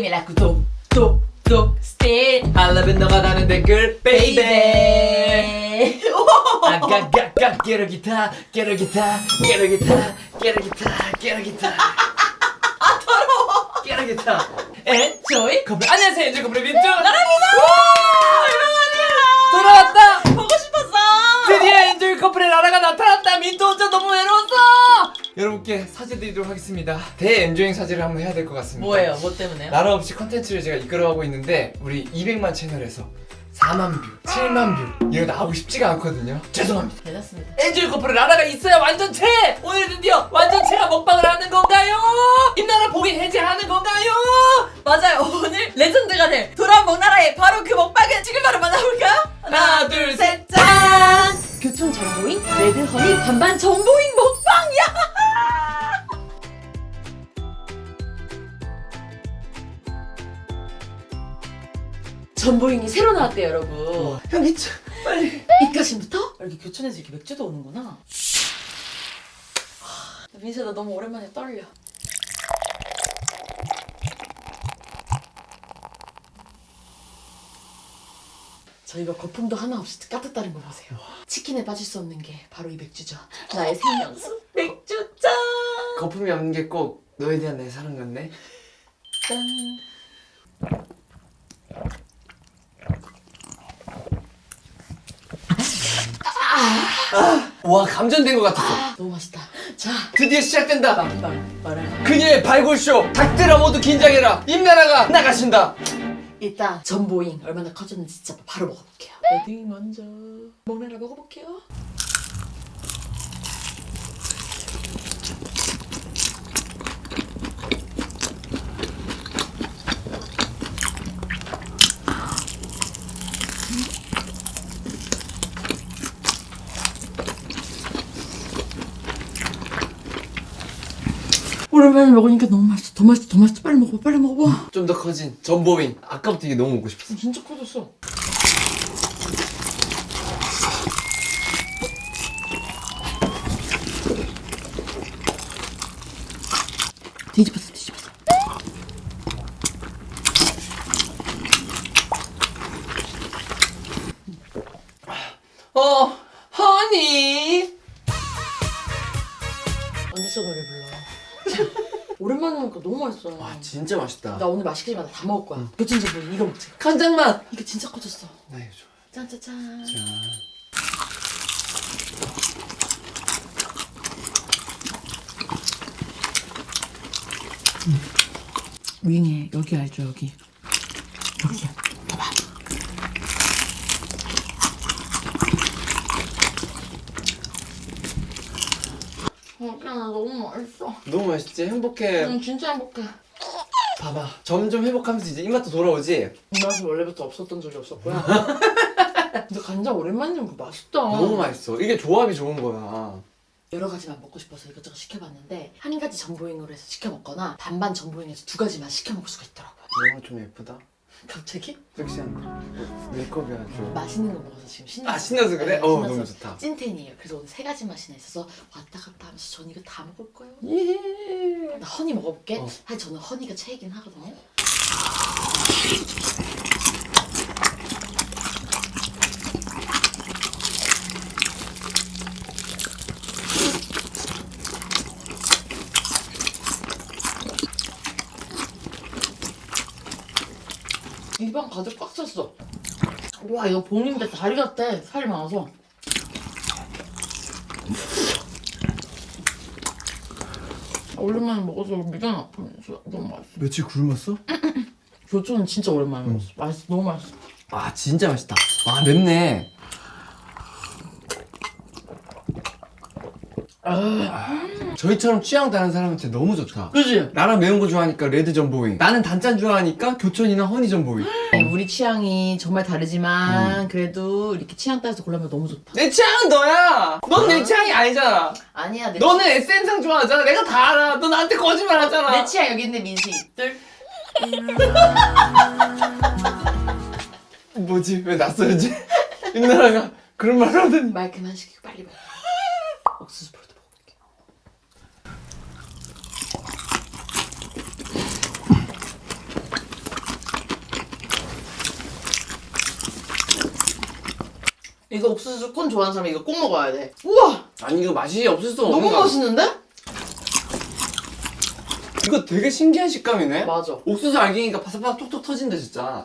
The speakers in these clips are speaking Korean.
Me like 독독독 스틸 알라빈 너가 다는 댓글 베이베 아가가가 깨러 기타 깨러 기타 깨러 기타 깨러 기타 깨러 기타. 아 더러워. 깨러 기타. 엔조이 커플 안녕하세요 엔조이 커플의 민트 나랍니다. 돌아왔다. 보고 싶었어. 드디어 엔조이 커플의 라라가 나타났다. 민트 혼자 너무 외로웠어 여러분께 사죄 드리도록 하겠습니다 대엔조잉 사죄를 한번 해야 될 것 같습니다 뭐예요 뭐 때문에요? 나라 없이 컨텐츠를 제가 이끌어가고 있는데 우리 200만 채널에서 4만 뷰, 7만 뷰 이거 나오고 싶지가 않거든요 죄송합니다 괜찮습니다 엔조이 커플의 라라가 있어야 완전체! 오늘 드디어 완전체가 먹방을 하는 건가요? 임나라 봉인 해제하는 건가요? 맞아요 오늘 레전드가 될 돌아온 먹나라의 바로 그 먹방은 지금 바로 만나볼까요? 하나 둘 셋 짠! 교촌 정보잉 레드 허니 반반 정보잉 먹방이야! 전보잉이 새로 나왔대요 여러분. 형 미쳐 빨리. 입가심부터? 이렇게 교촌에서 이렇게 맥주도 오는구나. 하, 민수야 나 너무 오랜만에 떨려. 저 이거 거품도 하나 없이 까뜻다는 거 보세요. 치킨에 빠질 수 없는 게 바로 이 맥주죠. 나의 생명수? 맥주 짠! 거품이 없는 게 꼭 너에 대한 내 사랑 같네. 짠! 와 감전된 것 같았어. 아, 너무 맛있다. 자. 드디어 시작된다. 말, 말을 그녀의 발굴쇼. 닭들아 모두 긴장해라. 임나라가 나가신다. 일단 전보잉 얼마나 커졌는지 진짜 바로 먹어볼게요. 레딩 먼저 먹나라 먹어볼게요 오랜만에 먹으니까 너무 맛있어 더 맛있어 더 맛있어 빨리 먹어 빨리 먹어봐 좀더 커진 전보윙 아까부터 이게 너무 먹고 싶었어 진짜 커졌어. 뒤집었어, 뒤집었어. 어 허니 언제 저 노래 불러요? 오랜만에 먹으니까 너무 맛있어. 와 진짜 맛있다 나 오늘 맛있게 마다 다 먹을 거야. 그 진짜 뭐 이거 먹자. 간장 맛 이거 진짜 커졌어. 나 이거 좋아 짠짜짠. 자. 윙에 여기 알죠 여기. 여기. 봐 어, 야, 너무 맛있어. 너무 맛있지 행복해 응, 진짜 행복해. 봐봐 점점 회복하면서 이제 입맛도 돌아오지 이 맛이 원래부터 없었던 적이 없었고요. 근데 간장 오랜만에 먹고 맛있다. 너무 맛있어 이게 조합이 좋은 거야 여러 가지만 먹고 싶어서 이것저것 시켜봤는데 한 가지 전보잉으로 해서 시켜 먹거나 반반 전보잉에서 두 가지만 시켜 먹을 수가 있더라고요. 너무 좀 예쁘다 갑자기 섹시한데 어, 메이크업이 아주 맛있는 거 먹어서 지금 신나. 아 신나서 그래? 어 너무 좋다 찐텐이에요. 그래서 오늘 세 가지 맛이나 있어서 왔다 갔다 하면서 전 이거 다 먹을 거예요. 예. 나 허니 먹어볼게. 어. 사실 저는 허니가 최애긴 하거든요. 입안 가득 꽉 찼어. 와 이거 봉인데 다리 같아. 살이 많아서. 오랜만에 먹어서 미간 아프면서 너무 맛있어. 며칠 굶었어? 교촌은 진짜 오랜만에 먹었어. 맛있어, 너무 맛있어. 아 진짜 맛있다 아 맵네 저희처럼 취향 다른 사람한테 너무 좋다. 그지? 나랑 매운 거 좋아하니까 레드 전보윙 나는 단짠 좋아하니까 교촌이나 허니 전보윙 우리 취향이 정말 다르지만 그래도 이렇게 취향 따라서 골라면 너무 좋다. 내 취향은 너야! 넌 내 취향이 아니잖아. 아니야, 내, 너는 SM상 좋아하잖아. 내가 다 알아. 너 나한테 거짓말 하잖아. 내 취향 여기 있는데 민수 입들. 뭐지? 왜 낯설지? 윤나라가 그런 말을 하더니 말 그만 시키고 빨리 먹어. 옥수수 풀도 먹을게. 이거 옥수수 콘 좋아하는 사람 이거 꼭 먹어야 돼. 우와! 아니 이거 맛이 없을 수 없는 너무 거 맛있는데? 이거 되게 신기한 식감이네 맞아. 옥수수 알갱이가 바삭바삭 톡톡 터진다 진짜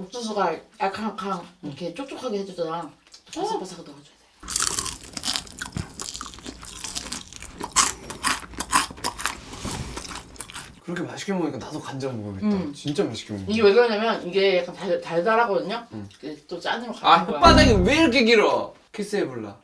옥수수가 약캉약캉 이렇게 촉촉하게 해주잖아. 바삭바삭 넣어줘야 돼. 그렇게 맛있게 먹으니까 나도 간장 먹어야겠다 음. 진짜 맛있게 먹어 이게 왜 그러냐면 이게 약간 달, 달달하거든요? 음. 그게 또 짠으로 가는 아 거야. 혓바닥이 왜 이렇게 길어 키스해볼라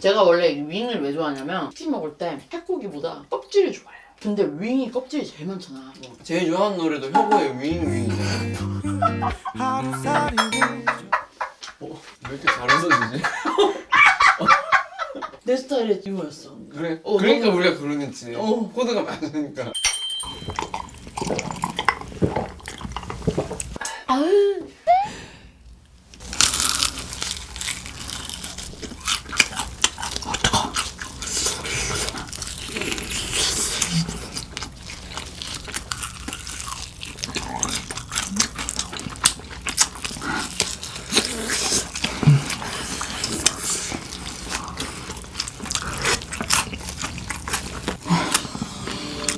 제가 원래 이 윙을 왜 좋아하냐면 치킨 먹을 때 살코기보다 껍질을 좋아해요. 근데 윙이 껍질이 제일 많잖아. 제일 좋아하는 노래도 혁오의 윙윙이잖아요 어? 왜 이렇게 잘 웃어주지? 내 스타일의 유머였어. 그래 어, 그러니까 우리가 그러겠지 어. 코드가 맞으니까 아유.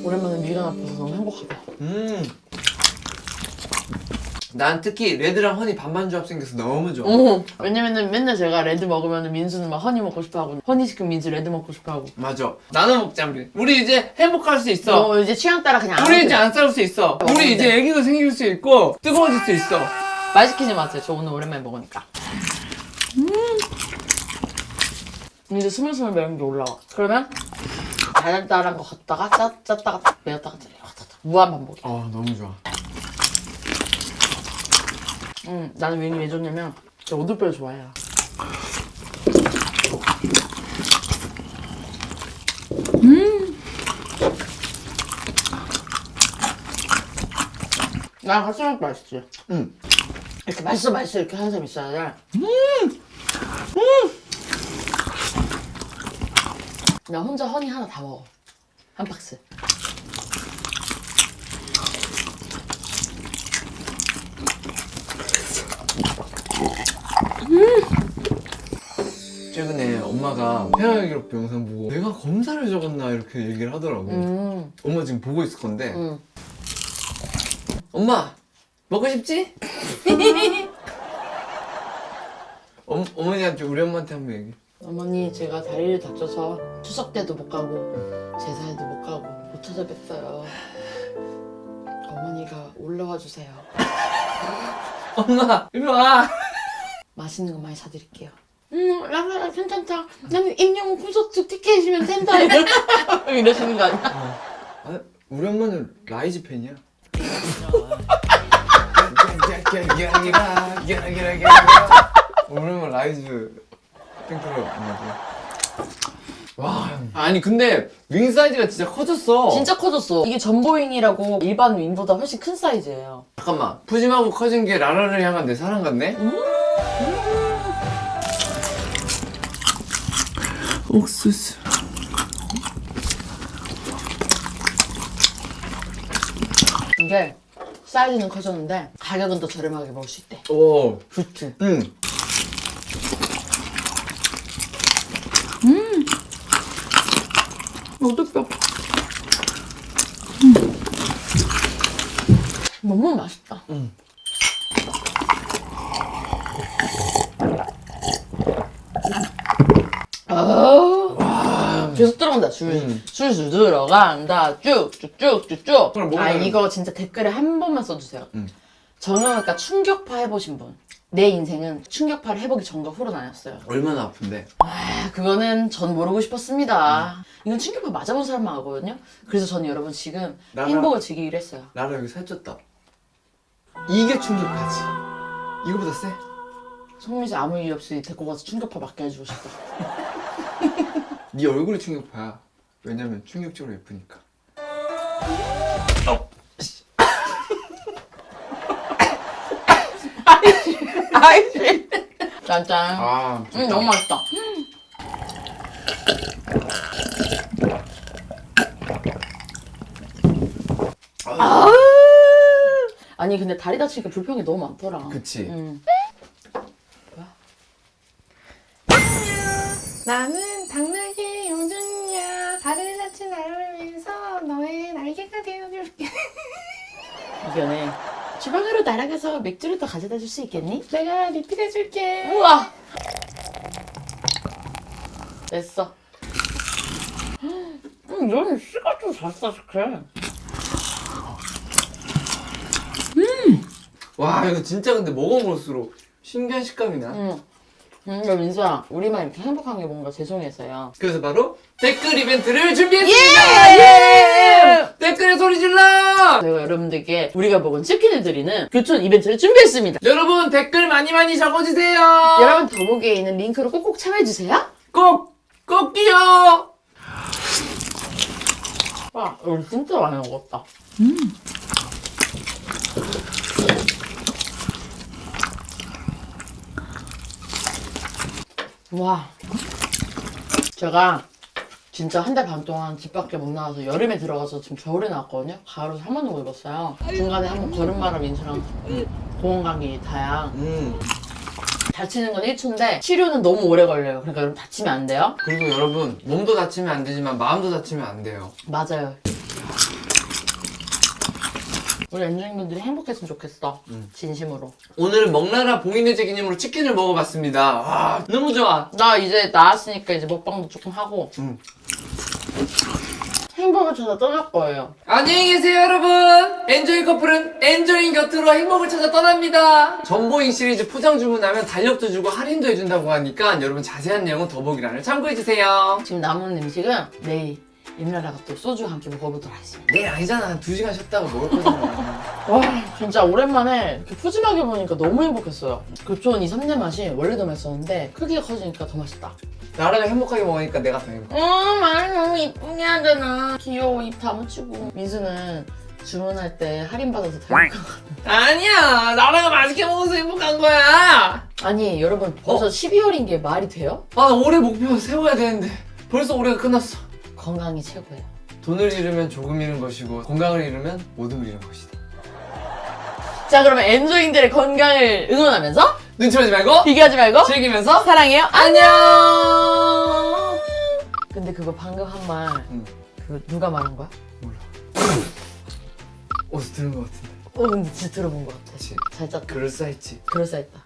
오랜만에 미간 아파서 너무 행복하다. 음. 난 특히 레드랑 허니 반반 조합 생겨서 너무 좋아. 어. 왜냐면은 맨날 제가 레드 먹으면 민수는 막 허니 먹고 싶어 하고 허니 시키면 민수 레드 먹고 싶어 하고 맞아. 나눠 먹자 우리. 우리 이제 행복할 수 있어. 어, 이제 취향 따라 그냥 안 우리 이제 안 싸울 수 있어. 먹으면 우리 이제 돼. 애기도 생길 수 있고 뜨거워질 수 있어. 말 시키지 마세요. 저 오늘 오랜만에 먹으니까. 음. 이제 스물스물 매운 게 올라와. 그러면 달달한 거 갖다가 짜, 짰다가 딱 매웠다가 짜, 왔다 갔다. 무한 반복이야. 어 너무 좋아. 음, 나는 윙이 왜 좋냐면 저 오돌뼈를 좋아해요. 음. 같이 먹으면 맛있지. 응. 이렇게 맛있어 맛있어 이렇게 하는 사람 있어야 돼. 나 혼자 허니 하나 다 먹어. 한 박스. 최근에 엄마가 태아의 기록 영상 보고 내가 검사를 적었나 이렇게 얘기를 하더라고. 음, 엄마 지금 보고 있을 건데. 음. 엄마 먹고 싶지? 어, 어머니한테 우리 엄마한테 한번 얘기. 어머니 제가 다리를 다쳐서 추석 때도 못 가고 제사에도 못 가고 못 찾아뵀어요. 어머니가 올라와 주세요. 엄마 일로 와. 맛있는 거 많이 사드릴게요. 음, 라라 괜찮다. 나는 임영웅 콘서트 티켓이면 된다. 이러시는 거 아니야? 아, 우리 엄마는 라이즈 팬이야. 우리 엄마 라이즈 팬클럽이고. 와, 아니 근데 윙 사이즈가 진짜 커졌어. 진짜 커졌어. 이게 전보윙이라고 일반 윙보다 훨씬 큰 사이즈예요. 잠깐만, 푸짐하고 커진 게 라라를 향한 내 사랑 같네. 옥수수. 이게 사이즈는 커졌는데 가격은 더 저렴하게 먹을 수 있대. 오, 좋지. 응. 오돌뼈. 너무 맛있다. 응. 계속 들어간다. 줄, 음. 술술 들어간다. 쭉쭉쭉쭉쭉. 그럼 아, 먹으면- 이거 진짜 댓글에 한 번만 써주세요. 음. 정형외과 충격파 해보신 분. 내 인생은 충격파를 해보기 전과 후로 나뉘었어요. 얼마나 아픈데? 아, 그거는 전 모르고 싶었습니다. 이건 충격파 맞아본 사람만 알거든요. 그래서 저는 여러분 지금 나가- 행복을 즐기기로 했어요. 라라 여기 살쪘다. 이게 충격파지. 이거보다 세? 성민 씨 아무 이유 없이 데리고 가서 충격파 맞게 해주고 싶다. 네 얼굴이 충격파야. 왜냐면 충격적으로 예쁘니까. 아이씨. 짠짠. 아, 음, 너무 맛있다. 아 아니 근데 다리 다치니까 불평이 너무 많더라. 그치. 응. 날아가서 맥주를 더 가져다 줄 수 있겠니? 내가 리필해 줄게. 우와. 됐어. 음, 너는 씨가 좀 자스하게 와, 이거 진짜 근데 먹어볼수록 신기한 식감이나. 응. 음, 야, 민수야, 우리만 이렇게 행복한 게 뭔가 죄송해서요. 그래서 바로 댓글 이벤트를 준비했습니다! 예! 댓글에 소리 질러! 저희가 여러분들께 우리가 먹은 치킨을 드리는 교촌 이벤트를 준비했습니다. 여러분 댓글 많이 많이 적어주세요! 여러분 더보기에 있는 링크로 꼭꼭 참여해주세요. 꼭! 꼭이요! 와, 우리 진짜 많이 먹었다. 와, 제가 진짜 한 달 반 동안 집 밖에 못 나와서 여름에 들어가서 지금 겨울에 나왔거든요. 가을을 한 번도 못 입었어요. 중간에 한번 걸음마랑 인수랑 공원 가기 다양. 음. 다치는 건 1초인데 치료는 너무 오래 걸려요. 그러니까 여러분 다치면 안 돼요. 그리고 여러분 몸도 다치면 안 되지만 마음도 다치면 안 돼요. 맞아요. 우리 엔지님들이 행복했으면 좋겠어. 음. 진심으로. 오늘은 먹나라 봉인해제 기념으로 치킨을 먹어봤습니다. 와 너무 좋아. 나 이제 나왔으니까 이제 먹방도 조금 하고 음. 행복을 찾아 떠날 거예요. 안녕히 계세요 여러분. 엔조이 커플은 엔조이 곁으로 행복을 찾아 떠납니다. 전보잉 시리즈 포장 주문하면 달력도 주고 할인도 해준다고 하니까 여러분 자세한 내용은 더보기란을 참고해주세요. 지금 남은 음식은 내일 임나라가 또 소주와 함께 먹어보도록 하겠습니다. 내일 아니잖아. 한 2시간 쉬었다가 먹을 거잖아. 와 진짜 오랜만에 이렇게 푸짐하게 보니까 너무 행복했어요. 교촌 이 3년 맛이 원래도 맛있었는데 크기가 커지니까 더 맛있다. 나라가 행복하게 먹으니까 내가 더 행복해. 어, 말 너무 이쁘게 하잖아. 귀여워, 입다 묻히고. 민수는 주문할 때 할인 받아서 다 행복한 거 아니야. 나라가 맛있게 먹어서 행복한 거야. 아니, 여러분, 벌써 12월인 게 말이 돼요? 아 올해 목표 세워야 되는데 벌써 올해가 끝났어. 건강이 최고예요. 돈을 잃으면 조금 잃은 것이고 건강을 잃으면 모든 잃은 것이다. 자, 그러면 엔조잉들의 건강을 응원하면서 눈치 보지 말고 비교하지 말고 즐기면서 사랑해요. 안녕. 근데 그거 방금 한 말, 응. 그거 누가 말한 거야? 몰라. 어디서 들은 것 같은데. 어, 근데 진짜 들어본 것 같아. 그치. 잘 짰다. 그럴싸했지. 그럴싸했다.